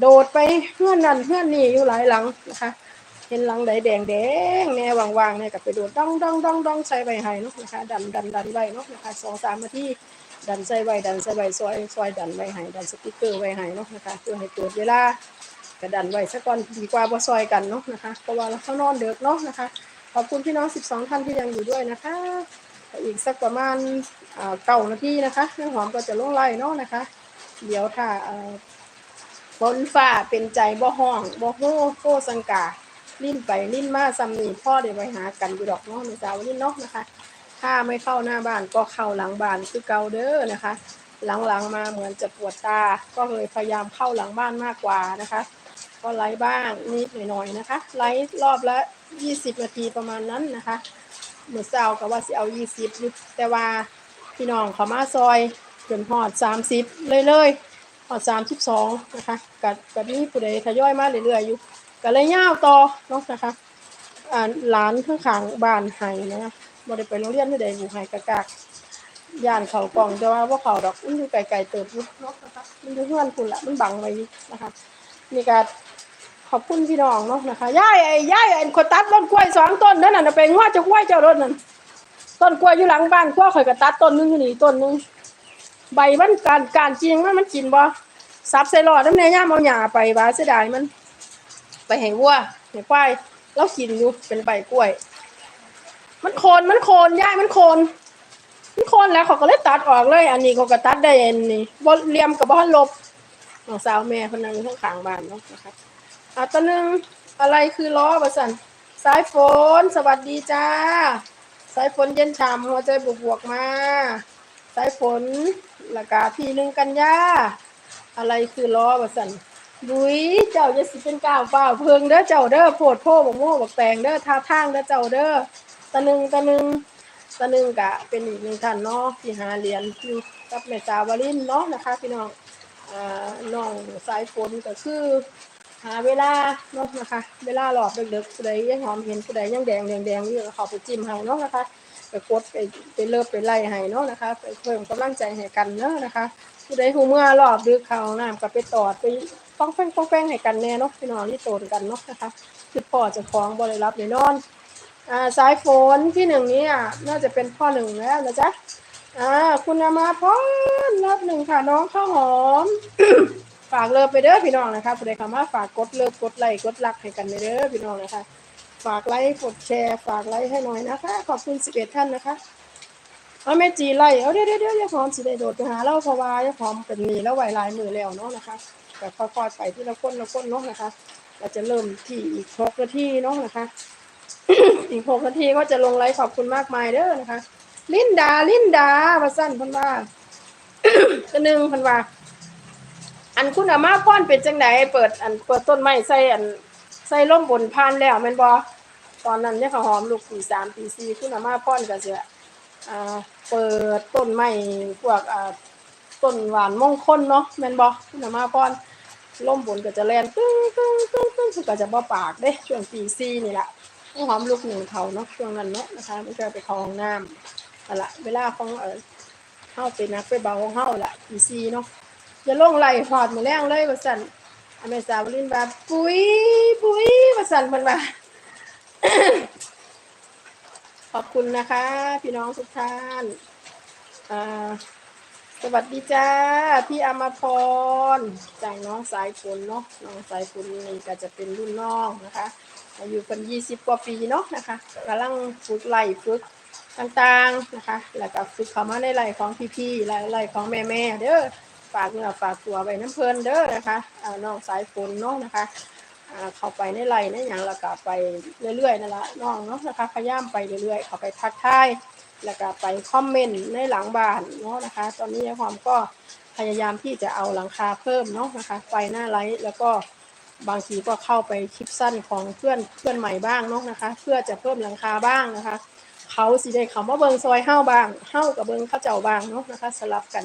โดดไปเพื่อนนั่นเพื่อนนี่อยู่หลายหลังนะคะ เห็นหลังใดแดงแดงแน่วางๆเนี่ยก็ไปโดดดองดองดองดองใส่ใบไห้เนาะนะคะ ดันดันดันใบเนาะนะคะสองสามนาทีดันใส่ใบดันใส่ใบซอยซอยดันใบไห้ดันสติ๊กเกอร์ใบไห้เนาะนะคะเพื่อให้เกิดเวลากระดันไว้สักก่อนดีกว่าบ่ซอยกันเนาะนะคะเพราะว่าเราเข้านอนเด็กเนาะนะคะ ขอบคุณพี่น้อง 12 ท่านที่ยังอยู่ด้วยนะคะ อีกสักประมาณอ่าเก้านาทีนะคะน้ำหอมก็จะลงไล่เนาะนะคะ เดี๋ยวถ้า ฝนฟ้าเป็นใจบ่ห้องบ่โฮโฮสังกาลิ้นไปลิ้นมาซ้ำนี่พ่อเดี๋ยวไปหากันอยู่ดอกเนาะในสาวลิ้นนาะนะคะ ถ้าไม่เข้าหน้าบ้านก็เข้าหลังบ้านคือเกาเด้อนะคะ หลังๆมาเหมือนจะปวดตา ก็เลยพยายามเข้าหลังบ้านมากกว่านะคะ ก็ไลฟ์บ้างนิดหน่อยๆนะคะ ไลฟ์รอบละ 20 นาทีประมาณนั้นนะคะเมื่อเช้าก็ว่าสิเอา 20 แต่ว่าพี่น้องเขามาซอยจนฮอด 30 เลยเลย ๆฮอด32นะคะกับกับนี้ผู้ใดทยอยมาเรื่อยๆอยู่ก็เลยย่าวต่อเนาะนะคะอ่าหลานข้างขางบ้านไห้นะบ่ได้ไปโรงเรียนที่ใดอยู่ไห้กะกากย่านเขากล่องแต่ว่าบ่เขาดอกมันอยู่ไกลๆเติบอยู่เนาะนะคะมันอยู่เฮือนคุณละมันบังไว้อยู่นะคะนี่ก็ขอบคุณพี่น้องเนาะนะคะย่ายไอ้ย่ายไอ้คนตัดต้นกล้วยสองต้นนั่นน่ะนะไปงวดจะกล้วยเจ้ารถนั่นต้นกล้วยอยู่หลังบ้านกล้วยข่อยก็ตัดต้นหนึงอยู่นี่ต้นหนึงใบมันการการจริงมันมันกินบ่ ซับใส่หลอดน้ำเนยย่ามเอาหญ้าไปบาเสียดายมัน ไปให้วัวให้ควายแล้วกินอยู่เป็นใบกล้วย มันโคนมันโคนย่ายมันโคนมันโคนแล้วเขาก็เลยตัดออกเลย อันนี้เขาก็ตัดได้อันนี้บ่เลี่ยมกับบ่ทันลบน้องสาวแม่คนนั้นอยู่ข้างบ้านเนาะนะคะอะตัวหนึ่งอะไรคือล้อประสันสายฝนสวัสดีจ้า สายฝนเย็นฉ่ำหัวใจบวกบวกมา สายฝนละกาพี่หนึ่งกันยา อะไรคือล้อประสันดุยเจ้าจะสิเป็นก้าวเปล่าเพิงเด้อเจ้าเด้อโพดโพบอกโม่บอกแตงเด้อท่าทางเด้อเจ้าเด้อตะหนึ่งตะหนึ่งตะหนึ่งกะ เป็นอีกหนึ่งท่านเนาะที่หาเหรียญอยู่กับแม่สาวลินเนาะนะคะพี่น้องอ่าน้องสายฝนก็คือ หาเวลาเนาะนะคะ เวลาหลอดเด็กๆผู้ใดยังหอมเห็นผู้ใดยังแดงแดงแดงอยู่ก็เขาไปจิ้มให้เนาะนะคะไปกดไปไปเลิฟไปไล่ให้เนาะนะคะ ไปเพิ่มกำลังใจให้กันเนาะนะคะ ผู้ใดหูเมื่อรอบดึกเขาน้ำก็ไปตอดไปป้องแป้งป้องแป้งให้กันแน่เนาะพี่น้องที่โตนกันเนาะนะคะคือพ่อจะฟ้องบริรับเลยนอนอ่าสายฝนที่หนึ่งนี้อะน่าจะเป็นพ่อหนึ่งแล้วนะจ๊ะอ่าคุณอามาพรรอบหนึ่งค่ะน้องข้าวหอม ฝากเลิฟไปเด้อพี่น้องนะคะผู้ใดเข้ามาฝากกดเลิฟกดไลค์กดรักให้กันไปเด้อพี่น้องนะคะ ฝากไลค์กดแชร์ฝากไลค์ให้หน่อยนะคะ ขอบคุณ11ท่านนะคะเอาแม่จีไล่เอาเดี๋ยวเดี๋ยวเดี๋ยวอย่าพร้อมสิได้โดดไปหาเราเพราะว่าอย่าพร้อมเป็นหนีแล้วไหวลายมือแล้วเนาะนะคะแต่ค่อยๆไปที่ละคนละคนเนาะนะคะ เราจะเริ่มที่อีกหกนาทีเนาะนะคะ อีกหกนาทีก็จะลงไลค์ขอบคุณมากมายเด้อนะคะ ลินดาลินดาว่าสั้นพันว่าตัวหนึ่งพันว่า อันคุณอามาพ่อนเป็นจังไดเปิดอันเปิดต้นไม้ใส่อันใส่ร่มบนพานแล้วแม่นบ่ตอนนั้นเนี่ยเขาหอมลูกปีสามปีสี่คุณอามาพ่อนก็จะอ่าเปิดต้นไม้พวกอ่าต้นหวานมงคลเนาะแม่นบ่คุณอามาพ่อนร่มบนก็จะแลนตึ้งตึ้งตึ้งตึ้งก็จะบ่ปากเด้ช่วงปีสี่นี่แหละข้าหอมลูกหนึ่งเขาเนาะช่วงนั้นเนาะนะคะม่เคยไปเข้าห้องน้ำนั่นล่ะเวลาของเออเฮาไปนักไปเบาของเฮาละปีสี่เนาะ จะลงไหลหอดมือแรงเลยว่าสันอเมซาวลินว่าปุ้ยปุ้ยว่าสันมันว่าขอบคุณนะคะ พี่น้องทุกท่านอ่าสวัสดีจ้า พี่อมพรจากน้องสายฝนเนาะน้องสายฝนนี่ก็จะเป็นรุ่นน้องนะคะอายุเป็นยี่สิบกว่าปีเนาะนะคะกำลังฝึกไหลฝึกต่างๆนะคะ แล้วก็ฝึกเข้ามาในไหลของพี่ๆไหลไหลของแม่ๆเด้อ ฝากเนื้อฝากตัวไว้น้ำเพลินเด้อนะคะอาน้องสายฝนเนาะนะคะเข้าไปในไร่ในอย่างล้วก็ไปเรื่อยๆนั่นละน้องเนาะนะคะพยายามไปเรื่อยๆเข้าไปทักทายแล้วก็ไปคอมเมนต์ในหลังบ้านเนาะนะคะ ตอนนี้ยายความก็พยายามที่จะเอาหลังคาเพิ่มเนาะนะคะไฟหน้าไลท์แล้วก็บางทีก็เข้าไปคลิปสั้นของเพื่อนเพื่อนใหม่บ้างเนาะนะคะ เพื่อจะเพิ่มหลังคาบ้างนะคะ เขาสิได้เขามาเบิงซอยเฮ้าบ้างเฮ้ากับเบิงข้าเจ้าบ้างเนาะนะคะสลับกัน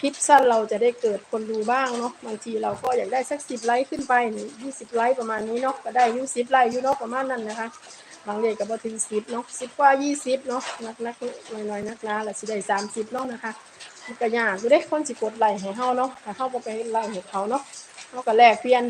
คลิปสั้นเราจะได้เกิดคนดูบ้างเนาะบางทีเราก็อยากได้สักสิบไลค์ขึ้นไปหรือยี่สิบไลค์ประมาณนี้เนาะก็ได้ยูสิบไลค์ยูเนาะประมาณนั้นนะคะบางเด็กก็บ่ถึงสิบเนาะสิบกว่ายี่สิบเนาะนักนักๆน้อยนักนาละสิได้สามสิบเนาะนะคะมันก็ยากอยู่เด้คนสิกดไลค์ให้เฮาเนาะแต่เฮาบ่ไปไลค์ให้เขาเนาะเฮาก็แลกเปลี่ยน